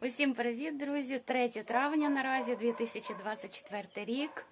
Усім привіт, друзі! 3 травня наразі 2024 рік.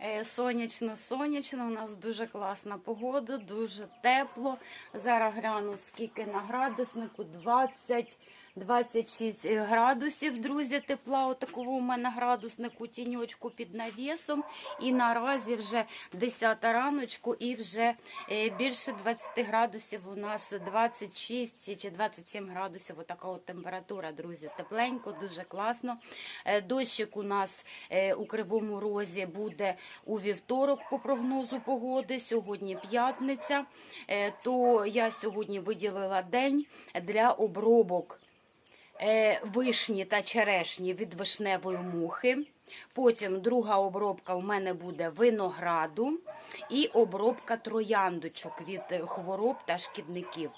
Е, Сонячно, сонячно. У нас дуже класна погода, дуже тепло. Зараз гляну, скільки на градуснику 20. 26 градусів, друзі, тепла. Отакого у мене градуснику тіньочку під навісом. І наразі вже 10 раночку, і вже е, більше 20 градусів. У нас 26 чи 27 градусів. Отака от температура, друзі. Тепленько, дуже класно. Е, Дощик у нас е, у Кривому Розі буде у вівторок по прогнозу погоди. Сьогодні п'ятниця. То я сьогодні виділила день для обробок вишні та черешні від вишневої мухи. Потім друга обробка у мене буде винограду і обробка трояндочок від е, хвороб та шкідників.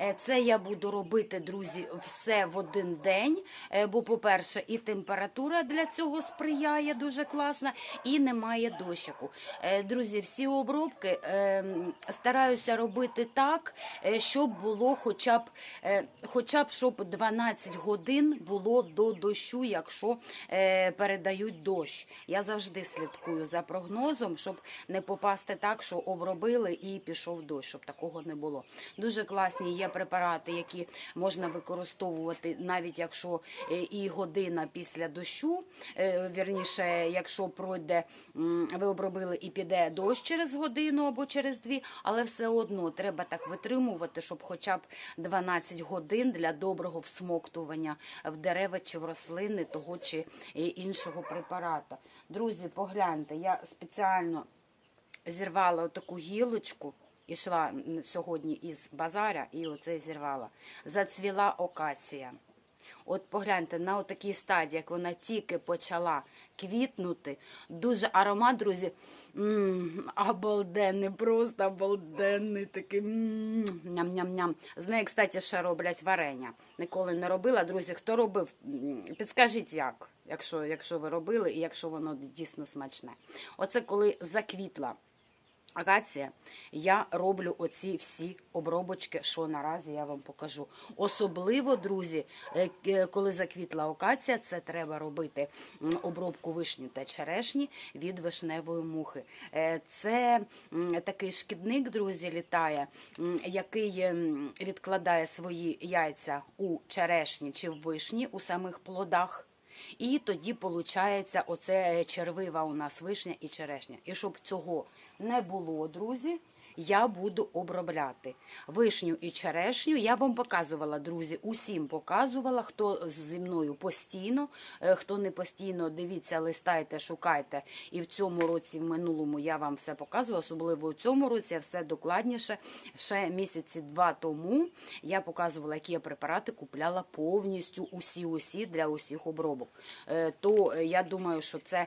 Е, Це я буду робити, друзі, все в один день. е, Бо, по-перше, і температура для цього сприяє дуже класна, і немає дощику. Е, Друзі, всі обробки е, стараюся робити так, щоб було хоча б, хоча б щоб 12 годин було до дощу, якщо передають дощ. Я завжди слідкую за прогнозом, щоб не попасти так, що обробили і пішов дощ, щоб такого не було. Дуже класні є препарати, які можна використовувати, навіть якщо е, і година після дощу. Е, Вірніше, якщо пройде, ви обробили і піде дощ через годину або через дві, але все одно треба так витримувати, щоб хоча б 12 годин для доброго всмоктування в дерева чи в рослини того чи е, іншого препарата. Друзі, погляньте, я спеціально зірвала таку гілочку. Ішла м, сьогодні із базаря і оце зірвала. Зацвіла окація. От погляньте, на отакій стадії, як вона тільки почала квітнути, дуже аромат, друзі, м, обалденний, просто обалденний такий ням-ням-ням. З неї, кстати, ще роблять варення. Ніколи не робила. Друзі, хто робив, м, підскажіть як, якщо, якщо ви робили і якщо воно дійсно смачне. Оце коли заквітла акація, я роблю оці всі обробочки, що наразі я вам покажу. Особливо, друзі, е, е, коли заквітла акація, це треба робити обробку вишні та черешні від вишневої мухи. Е, Це такий шкідник, друзі, літає, який відкладає свої яйця у черешні чи в вишні у самих плодах. І тоді виходить оце червива у нас вишня і черешня. І щоб цього не було, друзі, я буду обробляти вишню і черешню. Я вам показувала, друзі, усім показувала, хто зі мною постійно, е, хто не постійно, дивіться, листайте, шукайте. І в цьому році, в минулому я вам все показувала, особливо в цьому році я все докладніше. Ще місяці два тому я показувала, які я препарати купляла повністю усі-усі для усіх обробок. Е, То е, я думаю, що це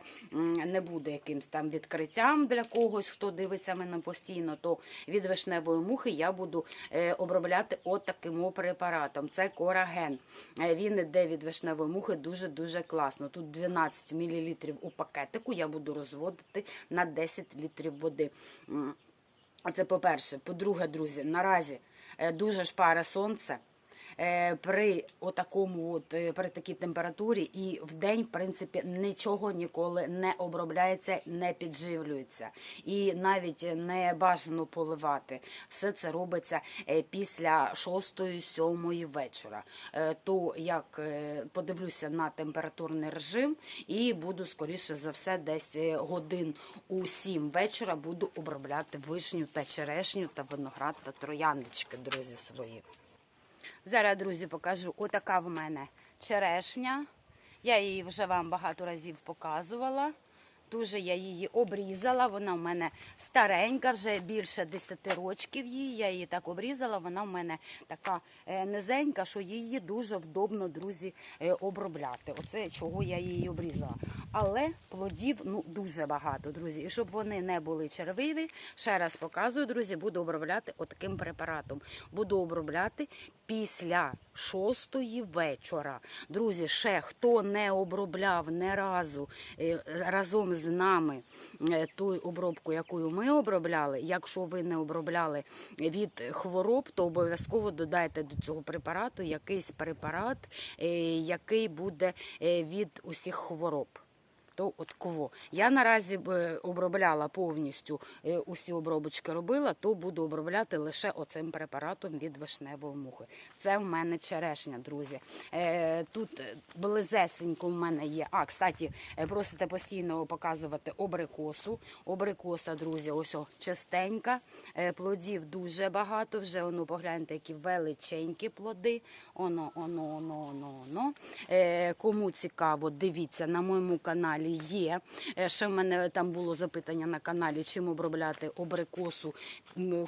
не буде якимсь там відкриттям для когось, хто дивиться мене постійно. То від вишневої мухи я буду е, обробляти от таким препаратом. Це кораген. Е, Він йде від вишневої мухи дуже дуже класно. Тут 12 мл у пакетику. Я буду розводити на 10 літрів води. Це по-перше. По-друге, друзі, наразі дуже дуже шпаре сонце. Е, При отакому, от е, при такій температурі, і в день, в принципі, нічого ніколи не обробляється, не підживлюється, і навіть не бажано поливати. Все це робиться е, після 6-7 вечора. То як подивлюся на температурний режим, і буду скоріше за все, десь годин у 7 вечора буду обробляти вишню та черешню та виноград та трояндочки, друзі свої. Зараз, друзі, покажу. Отака в мене черешня. Я її вже вам багато разів показувала. Дуже я її обрізала. Вона в мене старенька, вже більше 10 років її. Я її так обрізала. Вона в мене така е, низенька, що її дуже вдобно, друзі, е, обробляти. Оце чого я її обрізала. Але плодів ну дуже багато, друзі. І щоб вони не були червиві, ще раз показую, друзі, буду обробляти отаким препаратом. Буду обробляти після шостої вечора. Друзі, ще хто не обробляв не разу е, разом нами е, ту обробку, яку ми обробляли. Якщо ви не обробляли від хвороб, то обов'язково додайте до цього препарату якийсь препарат, е, який буде е, від усіх хвороб. То от кого. Я наразі обробляла повністю е, усі обробочки робила, то буду обробляти лише оцим препаратом від вишневої мухи. Це в мене черешня, друзі. Е, Тут е, близесенько в мене є. А, кстати, е, просите постійно показувати обрикосу. Обрикоса, друзі, ось о, чистенька. Е, Плодів дуже багато. Вже воно погляньте, які величенькі плоди. Оно, оно, оно, оно, оно. Е, Кому цікаво, дивіться на моєму каналі є. Е, Ще в мене там було запитання на каналі, чим обробляти обрикосу,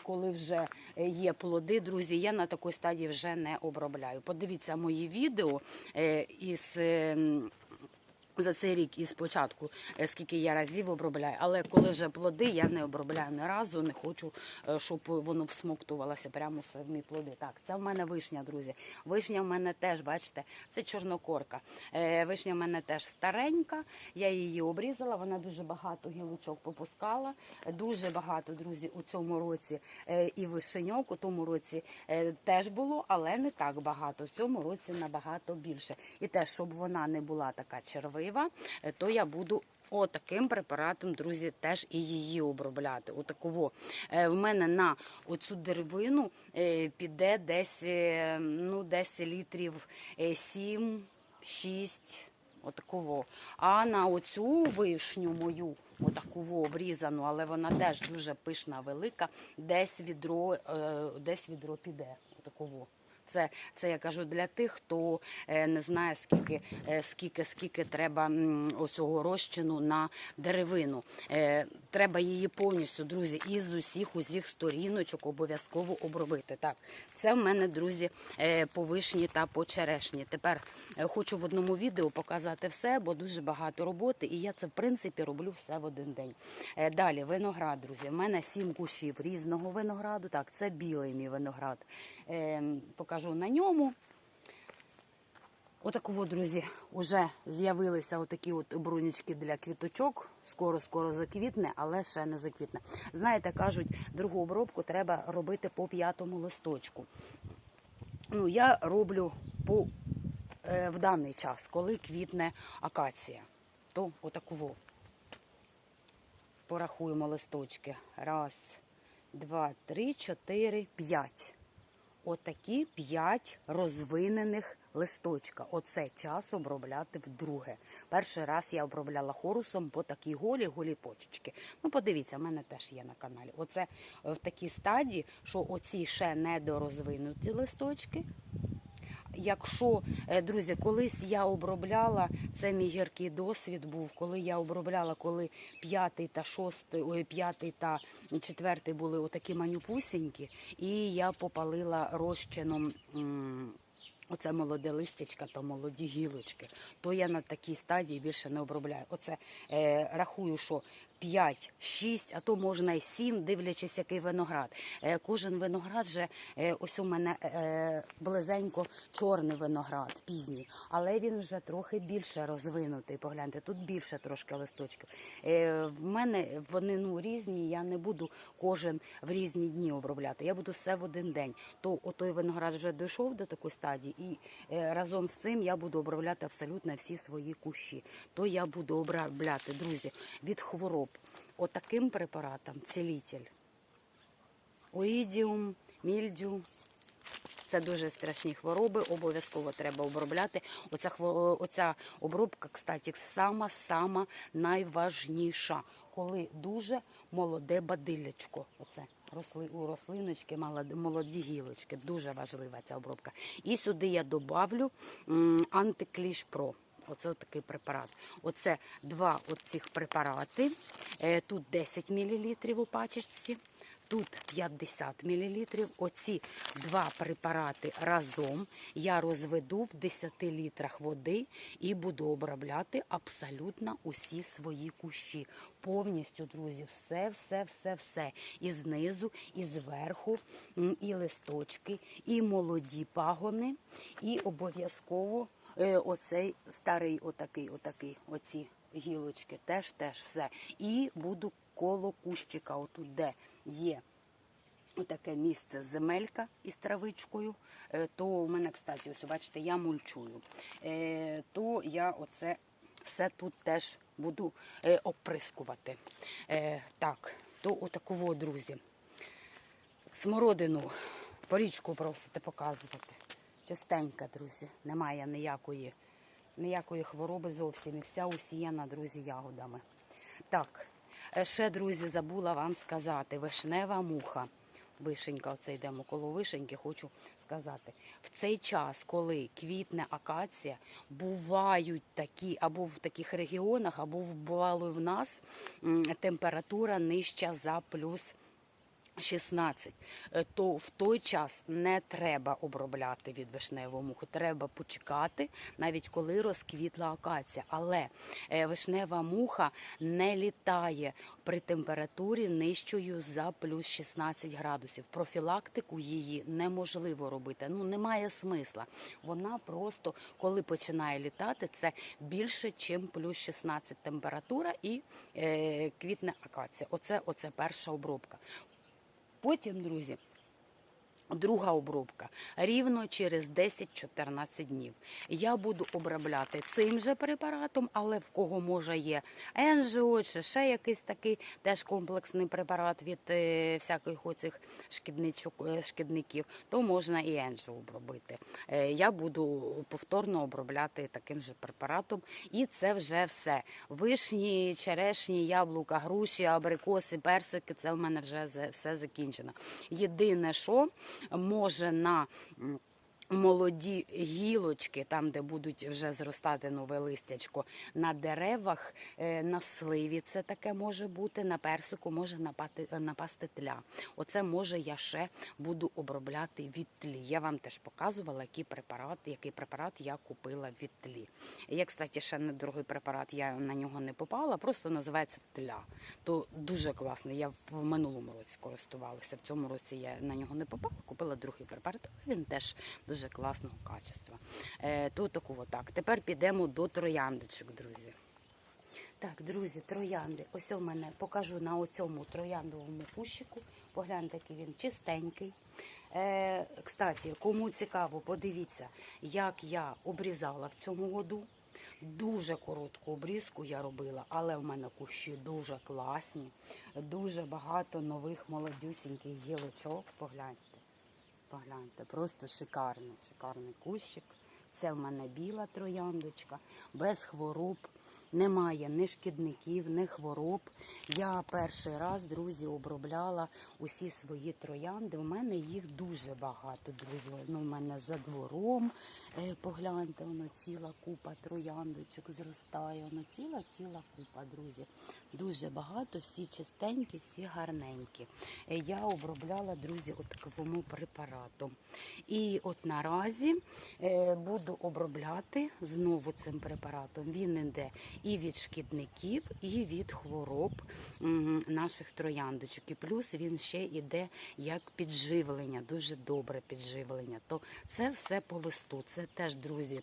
коли вже е, є плоди. Друзі, я на такій стадії вже не обробляю. Подивіться мої відео е, із. За цей рік із початку, е, скільки я разів обробляю. Але коли вже плоди, я не обробляю ні разу, не хочу, е, щоб воно всмоктувалося прямо самі плоди. Так, це в мене вишня, друзі. Вишня в мене теж, бачите, це чорнокорка. Е, Вишня в мене теж старенька. Я її обрізала. Вона дуже багато гілочок попускала. Дуже багато, друзі, у цьому році і вишеньок. У тому році теж було, але не так багато. В цьому році набагато більше. І те, щоб вона не була така червива, е, то я буду. Отаким препаратом, друзі, теж і її обробляти. Отаково. Е, В мене на оцю деревину е, піде десь, ну, десь літрів 7-6. Отаково. А на оцю вишню мою, отаково обрізану, але вона теж дуже пишна, велика, десь відро, десь відро піде. Отаково. Це, це я кажу для тих, хто е, не знає, скільки, е, скільки, скільки треба оцього розчину на деревину. Треба її повністю, друзі, із усіх усіх сторіночок обов'язково обробити. Так, це в мене, друзі, е, по вишні та по черешні. Тепер е, хочу в одному відео показати все, бо дуже багато роботи, і я це в принципі роблю все в один день. Е, Далі виноград, друзі. У мене сім кущів різного винограду. Так, це білий мій виноград. Е, Покажу на ньому. Отакого, друзі, вже з'явилися отакі от брунічки для квіточок. Скоро-скоро заквітне, але ще не заквітне. Знаєте, кажуть, другу обробку треба робити по п'ятому листочку. Ну, я роблю по, е, в даний час, коли квітне акація. То отаково. Порахуємо листочки. Раз, два, три, чотири, п'ять. Отакі п'ять розвинених листочка. Оце час обробляти вдруге. Перший раз я обробляла хорусом по такій голі, голі почечки. Ну, подивіться, в мене теж є на каналі. Оце е, в такій стадії, що оці ще недорозвинуті листочки. Якщо, е, друзі, колись я обробляла, це мій гіркий досвід був, коли я обробляла, коли п'ятий та шостий, ой, п'ятий та четвертий були отакі манюпусінькі, і я попалила розчином. Оце молоде листячка та молоді гілочки. То я на такій стадії більше не обробляю. Оце е, рахую, що 5, 6, а то можна і 7, дивлячись, який виноград. Е, кожен виноград же, е, ось у мене е, близенько чорний виноград, пізній, але він вже трохи більше розвинутий. Погляньте, тут більше трошки листочків. В мене вони ну, різні, я не буду кожен в різні дні обробляти. Я буду все в один день. То отой виноград вже дійшов до такої стадії, і разом з цим я буду обробляти абсолютно всі свої кущі. То я буду обробляти, друзі, від хвороб. Отаким препаратом цілитель. Оїдіум, мільдю. Це дуже страшні хвороби, обов'язково треба обробляти. Оця, оця обробка, кстати, сама-сама найважніша, коли дуже молоде бадилячко. Оце росли, у рослиночки молоді, гілочки. Дуже важлива ця обробка. І сюди я добавлю м, антикліш Про. Оце такий препарат. Оце два от цих препарати. Е, Тут 10 мл у пачечці. тут 50 мл. Оці два препарати разом я розведу в 10 літрах води і буду обробляти абсолютно усі свої кущі. Повністю, друзі, все, все, все, все. І знизу, і зверху, і листочки, і молоді пагони, і обов'язково оцей старий, отакий, отакий, оці гілочки, теж, теж все. І буду коло кущика, отут, де є отаке місце земелька із травичкою, е, то у мене, кстати, ось бачите, я мульчую. Е, То я оце все тут теж буду е, оприскувати. Е, Так, то отаково, друзі. Смородину порічку просите показувати. Чистенька, друзі. Немає ніякої, ніякої хвороби зовсім. І вся усіяна, друзі, ягодами. Так, е, ще, друзі, забула вам сказати. Вишнева муха. Вишенька, оце йдемо коло вишеньки, хочу сказати. В цей час, коли квітне акація, бувають такі, або в таких регіонах, або бувало в нас температура нижча за плюс 16, е, то в той час не треба обробляти від вишневого муху. Треба почекати, навіть коли розквітла акація. Але е, вишнева муха не літає при температурі нижчою за плюс 16 градусів. Профілактику її неможливо робити. Ну немає смисла. Вона просто, коли починає літати, це більше, ніж плюс 16 температура і е, квітне акація. Оце, оце перша обробка. Потім, друзі, друга обробка рівно через 10-14 днів. Я буду обробляти цим же препаратом, але в кого може є енжіо чи ще якийсь такий теж комплексний препарат від е, всяких оцих шкідничок, е, шкідників, то можна і енжіо обробити. Е, я буду повторно обробляти таким же препаратом, і це вже все. Вишні, черешні, яблука, груші, абрикоси, персики. Це в мене вже все закінчено. Єдине, що може на молоді гілочки, там, де будуть вже зростати нове листячко, на деревах, е, на сливі це таке може бути, на персику може напати, напасти тля. Оце може я ще буду обробляти від тлі. Я вам теж показувала, який препарат, який препарат я купила від тлі. Є, кстати, ще недорогий препарат, я на нього не попала, просто називається тля. То дуже класний. Я в минулому році користувалася. В цьому році я на нього не попала, купила другий препарат. Він теж дуже класного качества. Е, то такого так. Тепер підемо до трояндочок, друзі. Так, друзі, троянди. Ось у мене покажу на оцьому трояндовому кущику. Погляньте, який він чистенький. Е, кстати, кому цікаво, подивіться, як я обрізала в цьому году. Дуже коротку обрізку я робила, але в мене кущі дуже класні, дуже багато нових молодюсіньких гілочок. Погляньте. Погляньте, просто шикарний, шикарний кущик. Це в мене біла трояндочка, без хвороб. Немає ні шкідників, ні хвороб. Я перший раз, друзі, обробляла усі свої троянди. У мене їх дуже багато, друзі. Ну, у мене за двором. Е, погляньте, воно ціла купа трояндочок зростає. Воно ціла, ціла купа, друзі. Дуже багато, всі чистенькі, всі гарненькі. Е, Я обробляла, друзі, отаковому препаратом. І от наразі е, буду обробляти знову цим препаратом. Він іде і від шкідників, і від хвороб наших трояндочок. І плюс він ще йде як підживлення, дуже добре підживлення. То це все по листу. Це теж, друзі.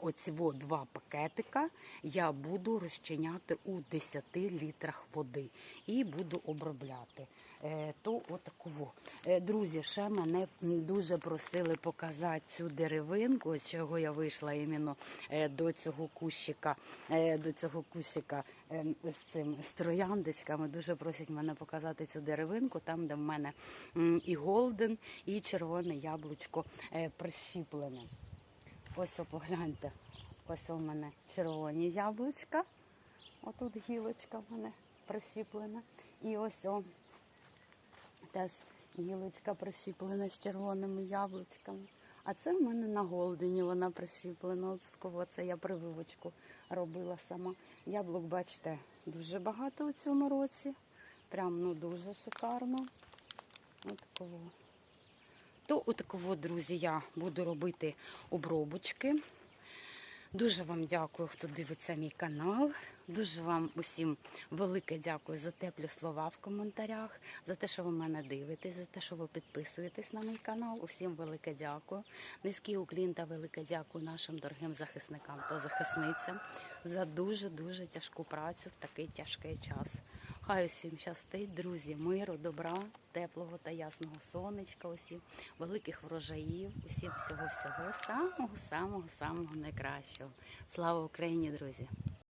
Оці два пакетика я буду розчиняти у 10 літрах води і буду обробляти. Е, то отаково. Е, друзі, ще мене дуже просили показати цю деревинку, чого я вийшла іменно е, до цього кущика, до цього кущика з цим з трояндочками. Дуже просять мене показати цю деревинку, там, де в мене і голден, і червоне яблучко прищіплене. Ось погляньте. Ось у мене червоні яблучка. Отут гілочка в мене прищіплена. І ось о, теж гілочка прищіплена з червоними яблучками. А це в мене на голдені вона прищіплена. От це я прививочку робила сама. Яблук, бачите, дуже багато у цьому році. Прям ну дуже шикарно. Отакого. То отакого, друзі, я буду робити обробочки. Дуже вам дякую, хто дивиться мій канал. Дуже вам усім велике дякую за теплі слова в коментарях, за те, що ви мене дивитесь, за те, що ви підписуєтесь на мій канал. Усім велике дякую. Низький уклін та велике дякую нашим дорогим захисникам та захисницям за дуже дуже тяжку працю в такий тяжкий час. Хай усім щастить, друзі, миру, добра, теплого та ясного сонечка, усім великих врожаїв, усім всього всього самого самого самого найкращого. Слава Україні, друзі!